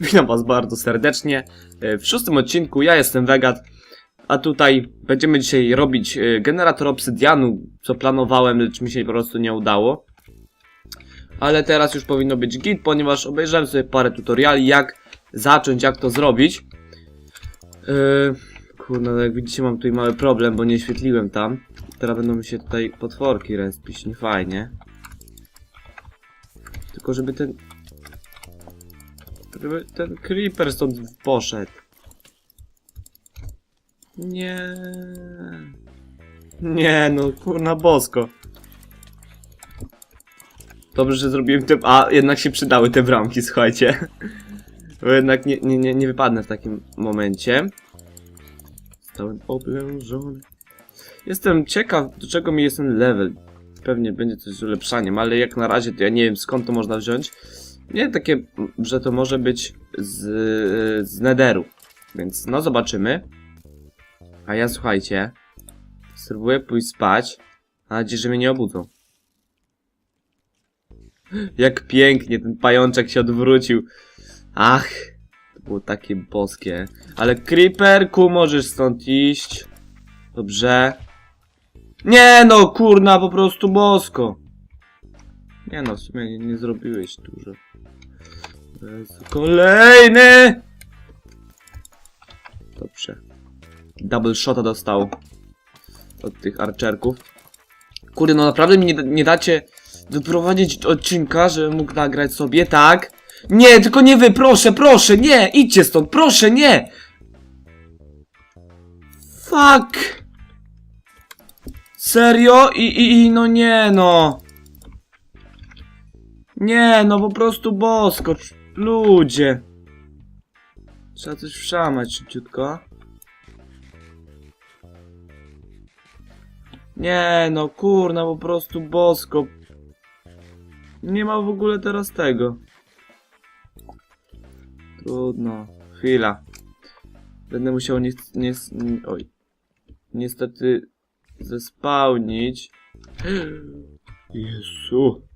Witam was bardzo serdecznie. E, W szóstym odcinku ja jestem Vegat, a tutaj będziemy dzisiaj robić e, generator obsydianu, co planowałem, lecz mi się po prostu nie udało. Ale teraz już powinno być git, ponieważ obejrzałem sobie parę tutoriali, jak zacząć, jak to zrobić. Yy, kurde, no jak widzicie mam tutaj mały problem, bo nie świetliłem tam. Teraz będą mi się tutaj potworki respić, nie fajnie. Tylko żeby ten żeby ten creeper stąd poszedł. Nie. Nie, no kurna bosko. Dobrze, że zrobiłem te... A, jednak się przydały te bramki, słuchajcie. Bo jednak nie, nie, nie, nie wypadnę w takim momencie. Stałem oblężony. Jestem ciekaw, do czego mi jest ten level. Pewnie będzie coś z ulepszaniem, ale jak na razie to ja nie wiem skąd to można wziąć. Nie takie, że to może być z, z Netheru. Więc no zobaczymy. A ja słuchajcie, spróbuję pójść spać. Mam nadzieję, że mnie nie obudzą. Jak pięknie ten pajączek się odwrócił. Ach, to było takie boskie. Ale Creeperku, możesz stąd iść. Dobrze. Nie no, kurna, po prostu bosko. Nie no, w sumie nie, nie zrobiłeś dużo. Kolejny! Dobrze. Double shota dostał. Od tych archerków. Kurde, no naprawdę mi nie, nie dacie wyprowadzić odcinka, żebym mógł nagrać sobie, tak? Nie, tylko nie wy, proszę, proszę, nie! Idźcie stąd, proszę, nie! Fuck! Serio? I, i, i no nie, no. Nie, no po prostu bosko. Ludzie. Trzeba coś wszamać szybciutko. Nie, no kurna, po prostu bosko. Nie ma w ogóle teraz tego. Trudno. Chwila. Będę musiał nie, nie oj. Niestety zespałnić. Jezu.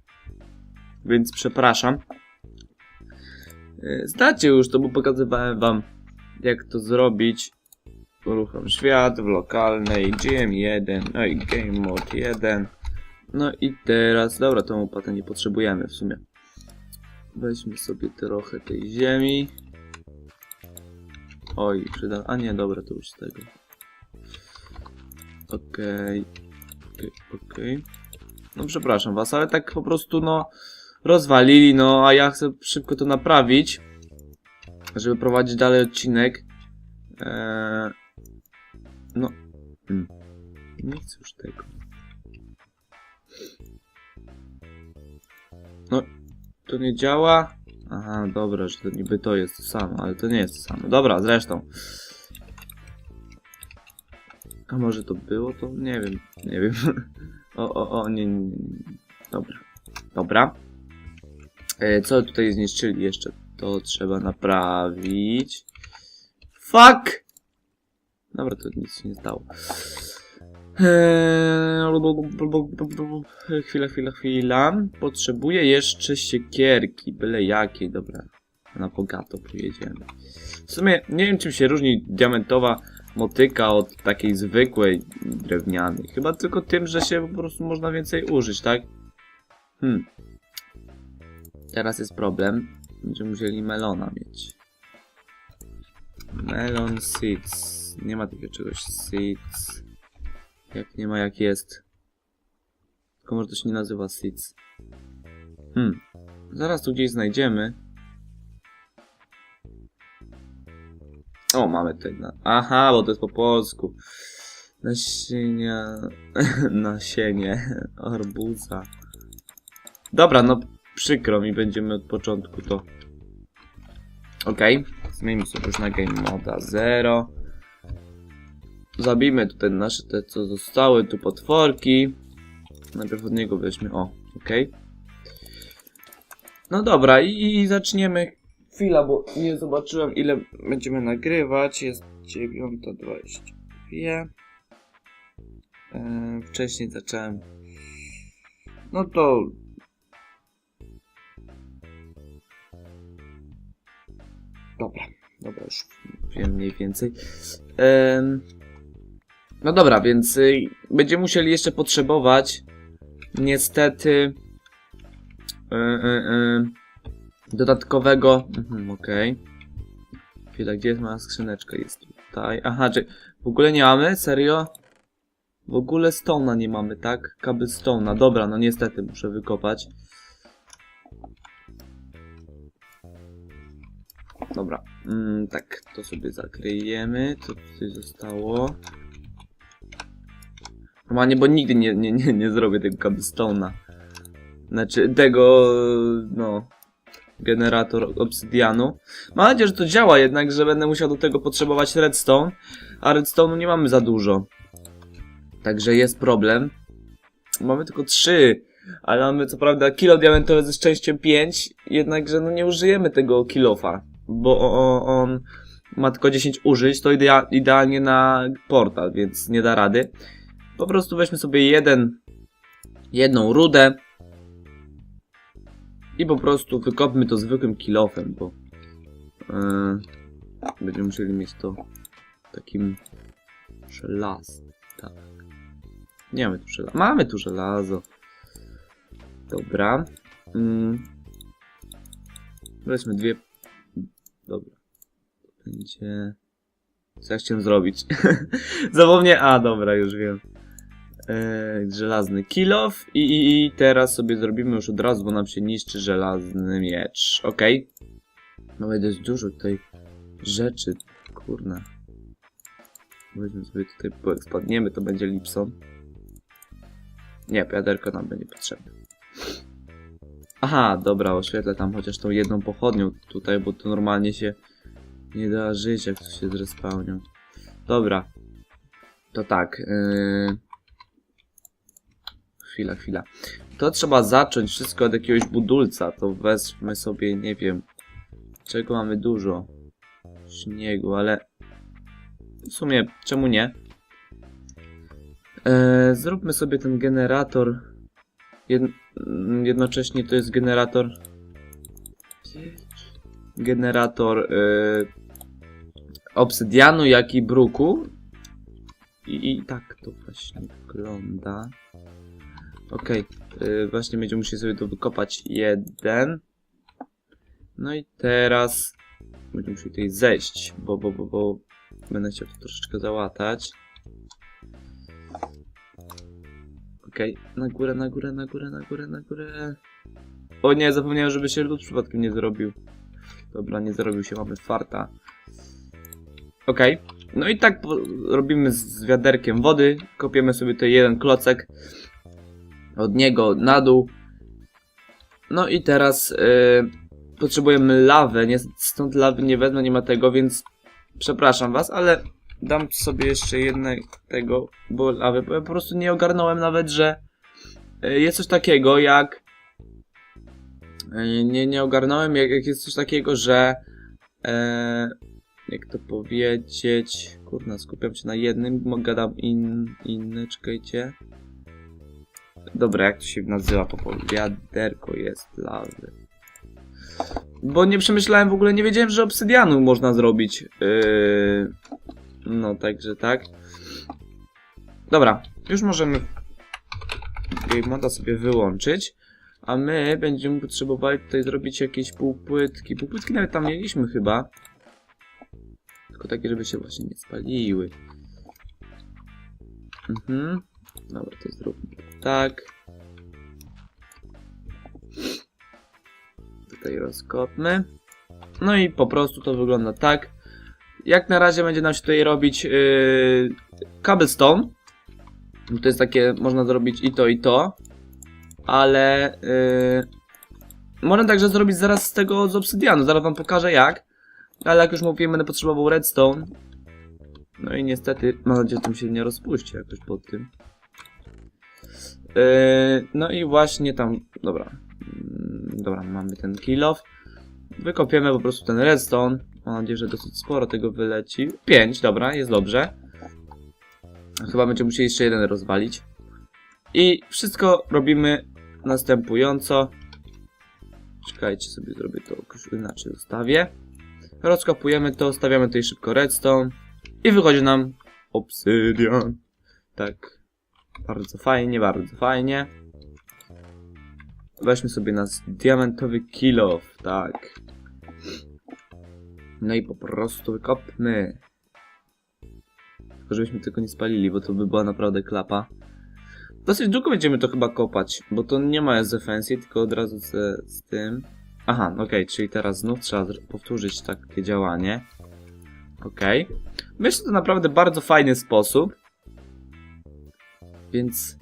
Więc przepraszam. E, Znacie już to, bo pokazywałem wam jak to zrobić. Uruchom świat w lokalnej GM1, no i Game Mode 1. No i teraz, dobra, tą łopatę nie potrzebujemy w sumie. Weźmy sobie trochę tej ziemi. Oj, przyda... A nie, dobra, to już tego. Okej. Okej, okej. No przepraszam was, ale tak po prostu no rozwalili, no a ja chcę szybko to naprawić, żeby prowadzić dalej odcinek. Eee, no, hmm. nie chcę już tego. No, to nie działa. Aha, dobra, że to niby to jest to samo, ale to nie jest to samo. Dobra, zresztą. A może to było to? Nie wiem, nie wiem. O, o, o, nie, nie, nie. Dobra. Dobra. E, co tutaj zniszczyli jeszcze? To trzeba naprawić. Fuck! Dobra, to nic się nie stało. Eee, chwila, chwila, chwila. Potrzebuję jeszcze siekierki, byle jakiej, dobra. Na bogato pojedziemy. W sumie nie wiem czym się różni diamentowa motyka od takiej zwykłej drewnianej. Chyba tylko tym, że się po prostu można więcej użyć, tak? Hmm. Teraz jest problem. Będziemy musieli melona mieć. Melon seeds. Nie ma takiego czegoś seeds. Jak nie ma, jak jest. Tylko może to się nie nazywa seeds. Hmm. Zaraz tu gdzieś znajdziemy. O, mamy tutaj. Na... Aha, bo to jest po polsku. Nasienia. Nasienie arbuza. Dobra, no przykro mi, będziemy od początku to. Okej, zmienimy sobie już na game moda 0. Zabijmy tutaj nasze te, co zostały, tu potworki. Najpierw od niego weźmy, o, okej. No dobra, i, i zaczniemy. Chwila, bo nie zobaczyłem ile będziemy nagrywać. Jest 9.22. Eee, wcześniej zacząłem. No to Dobra, dobra, już wiem mniej więcej. Em, no dobra, więc y, będziemy musieli jeszcze potrzebować niestety y, y, y, dodatkowego. Mhm, okej. Chwila, gdzie jest moja skrzyneczka? Jest tutaj. Aha, czy w ogóle nie mamy? Serio? W ogóle Stone'a nie mamy, tak? Kabel Stone'a. Dobra, no niestety muszę wykopać. Dobra, mm, tak, to sobie zakryjemy. Co tutaj zostało? Normalnie, bo nigdy nie, nie, nie, nie zrobię tego cobblestone'a. Znaczy, tego, no, generator obsydianu. Mam nadzieję, że to działa jednak, że będę musiał do tego potrzebować redstone, a redstone'u nie mamy za dużo. Także jest problem. Mamy tylko trzy, ale mamy co prawda kilo diamentowe ze szczęściem 5, jednakże no nie użyjemy tego kilofa, bo on ma tylko 10 użyć, to idea idealnie na portal, więc nie da rady. Po prostu weźmy sobie jeden, jedną rudę i po prostu wykopmy to zwykłym kilofem, bo yy, będziemy musieli mieć to takim żelaz. Tak. Nie mamy tu żelazo. Mamy tu żelazo. Dobra. Mm. Weźmy dwie. Dobra. Będzie. Co ja chciałem zrobić? Zapomnę. A, dobra, już wiem. Eee, żelazny kilof i, i, i teraz sobie zrobimy już od razu, bo nam się niszczy żelazny miecz. Okej. Mamy dość dużo tutaj rzeczy. Kurna. Weźmy sobie tutaj, bo jak spadniemy, to będzie Lipson. Nie, wiaderko nam będzie potrzebne. Aha, dobra, oświetlę tam chociaż tą jedną pochodnią tutaj, bo to normalnie się nie da żyć, jak tu się zrespawnią. Dobra. To tak. Yy... Chwila, chwila. To trzeba zacząć wszystko od jakiegoś budulca. To wezmę sobie, nie wiem, czego mamy dużo. Śniegu, ale w sumie, czemu nie? Eee, zróbmy sobie ten generator. Jed mm, jednocześnie to jest generator. Generator e, obsydianu, jak i bruku. I, I tak to właśnie wygląda. Okej, e, właśnie będziemy musieli sobie tu wykopać jeden. No i teraz będziemy musieli tutaj zejść, bo, bo, bo, bo będę chciał to troszeczkę załatać. Okej, na górę, na górę, na górę, na górę, na górę. O nie, zapomniałem, żeby się lód przypadkiem nie zrobił. Dobra, nie zrobił się, mamy farta. Okej, no i tak robimy z- z wiaderkiem wody. Kopiemy sobie tutaj jeden klocek. Od niego na dół. No i teraz yy, potrzebujemy lawę. Nie, stąd lawy nie wezmę, nie ma tego, więc przepraszam was, ale dam sobie jeszcze jednego, bo ja po prostu nie ogarnąłem nawet, że y, jest coś takiego jak y, nie, nie ogarnąłem jak, jak jest coś takiego, że e, jak to powiedzieć kurna, skupiam się na jednym, gadam in, inny, czekajcie. Dobra, jak to się nazywa po polsku, wiaderko jest lawy. Bo nie przemyślałem w ogóle, nie wiedziałem, że obsydianu można zrobić yy, no, także tak. Dobra, już możemy Game moda sobie wyłączyć. A my będziemy potrzebowali tutaj zrobić jakieś półpłytki. Półpłytki nawet tam mieliśmy chyba. Tylko takie, żeby się właśnie nie spaliły. Mhm. Dobra, to zróbmy tak. Tutaj rozkopmy. No i po prostu to wygląda tak. Jak na razie będzie nam się tutaj robić yy, cobblestone. To jest takie, można zrobić i to, i to. Ale yy, można także zrobić zaraz z tego z obsydianu. Zaraz wam pokażę jak. Ale jak już mówiłem, będę potrzebował redstone. No i niestety, mam nadzieję, że tym się nie rozpuści jakoś pod tym. Yy, no i właśnie tam, dobra. Mm, Dobra, mamy ten kill off. Wykopiemy po prostu ten redstone. Mam nadzieję, że dosyć sporo tego wyleci. 5, dobra, jest dobrze. Chyba będziemy musieli jeszcze jeden rozwalić. I wszystko robimy następująco. Czekajcie, sobie zrobię to jakoś inaczej zostawię. Rozkopujemy to, stawiamy tutaj szybko redstone i wychodzi nam obsydian. Tak. Bardzo fajnie, bardzo fajnie. Weźmy sobie nas diamentowy kill off, tak. No i po prostu wykopmy. Tylko żebyśmy tylko nie spalili, bo to by była naprawdę klapa. Dosyć długo będziemy to chyba kopać, bo to nie ma z defensji, tylko od razu z, z tym. Aha, okej, czyli teraz znów trzeba powtórzyć takie działanie. Okej. Myślę, że to naprawdę bardzo fajny sposób. Więc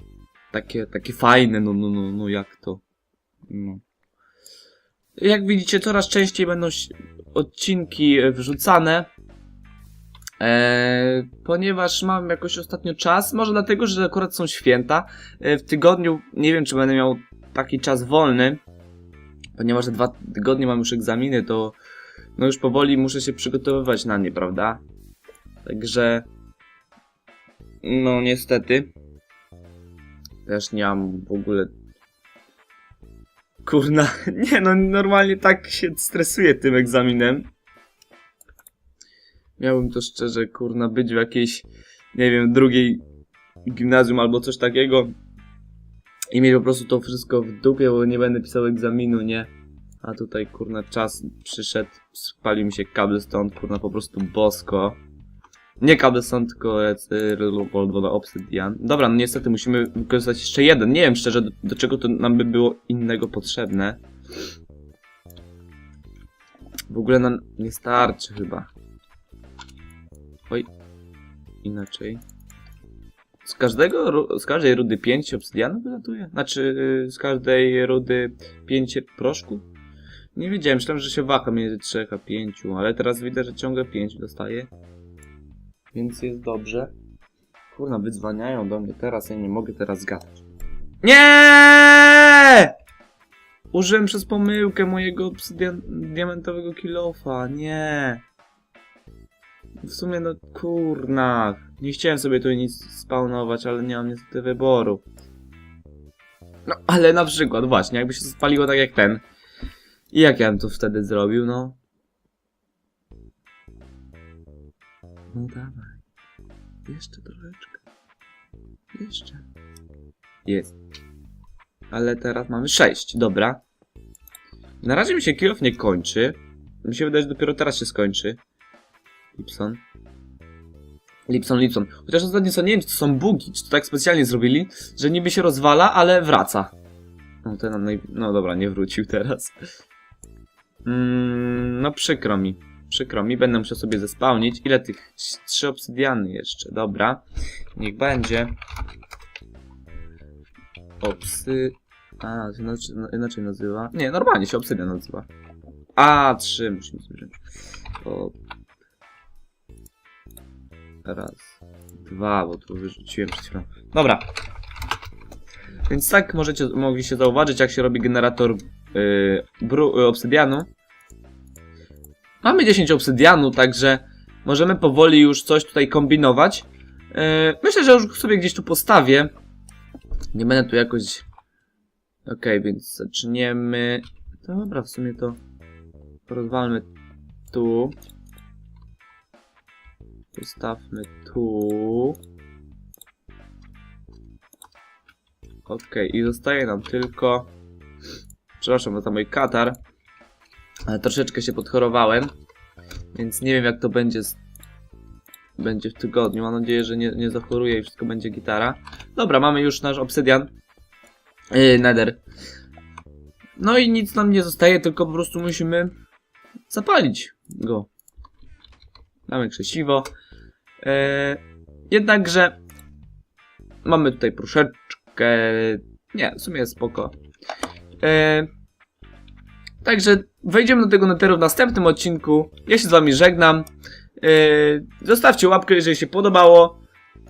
takie, takie fajne, no, no, no, no, jak to. No. Jak widzicie, coraz częściej będą odcinki e, wrzucane. Eee, ponieważ mam jakoś ostatnio czas, może dlatego, że akurat są święta. E, w tygodniu nie wiem, czy będę miał taki czas wolny, ponieważ dwa tygodnie mam już egzaminy, to no już powoli muszę się przygotowywać na nie, prawda? Także no niestety też nie mam w ogóle kurna, nie no normalnie tak się stresuję tym egzaminem. Miałbym to szczerze kurna być w jakiejś nie wiem, drugiej gimnazjum albo coś takiego i mieć po prostu to wszystko w dupie, bo nie będę pisał egzaminu, nie? A tutaj kurna czas przyszedł, spalił mi się cobblestone, kurna po prostu bosko. Nie cobblestone, tylko e, obsydian. Dobra, no niestety musimy wykorzystać jeszcze jeden. Nie wiem szczerze, do, do czego to nam by było innego potrzebne. W ogóle nam nie starczy chyba. Oj. Inaczej. Z każdego, z każdej rudy 5 obsydianu wylatuje? Znaczy, y, z każdej rudy 5 proszku? Nie wiedziałem, myślałem, że się waha między 3 a 5, ale teraz widzę, że ciągle 5 dostaję. Więc jest dobrze. Kurna, wydzwaniają do mnie teraz, ja nie mogę teraz zgadać. Nie! Użyłem przez pomyłkę mojego diamentowego kilofa, nie. W sumie no kurna, nie chciałem sobie tu nic spawnować, ale nie mam niestety wyboru. No, ale na przykład, właśnie, jakby się spaliło tak jak ten. I jak ja bym to wtedy zrobił, no? No dawaj. Jeszcze troszeczkę. Jeszcze. Jest. Ale teraz mamy 6, dobra. Na razie mi się kilof nie kończy. Mi się wydaje, że dopiero teraz się skończy. Lipson. Lipson, Lipson. Chociaż ostatnio co nie wiem, czy to są bugi, czy to tak specjalnie zrobili, że niby się rozwala, ale wraca. No ten naj... No dobra, nie wrócił teraz. Mm, no przykro mi. Przykro mi, będę musiał sobie zespałnić. Ile tych? Trzy obsydiany jeszcze, dobra. Niech będzie. Obsy... A, się inaczej, inaczej nazywa. Nie, normalnie się obsydian nazywa. A, trzy musimy sobie wziąć. O... Raz. Dwa, bo tu wyrzuciłem przed chwilą. Dobra. Więc tak możecie, mogliście zauważyć, jak się robi generator yy, bru, yy, obsydianu. Mamy 10 obsydianu, także możemy powoli już coś tutaj kombinować. Yy, myślę, że już sobie gdzieś tu postawię. Nie będę tu jakoś... Okej, więc zaczniemy... Dobra, w sumie to rozwalmy tu. Postawmy tu. Okej, i zostaje nam tylko... Przepraszam za mój katar. Troszeczkę się podchorowałem. Więc nie wiem jak to będzie z... będzie w tygodniu. Mam nadzieję, że nie, nie zachoruję i wszystko będzie gitara. Dobra, mamy już nasz obsydian. Yy, nether. No i nic nam nie zostaje, tylko po prostu musimy zapalić go. Mamy krzesiwo. E, jednakże mamy tutaj pruszeczkę. Nie, w sumie jest spoko. E, także wejdziemy do tego neteru w następnym odcinku. Ja się z wami żegnam. E, zostawcie łapkę, jeżeli się podobało.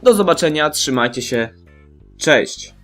Do zobaczenia, trzymajcie się. Cześć.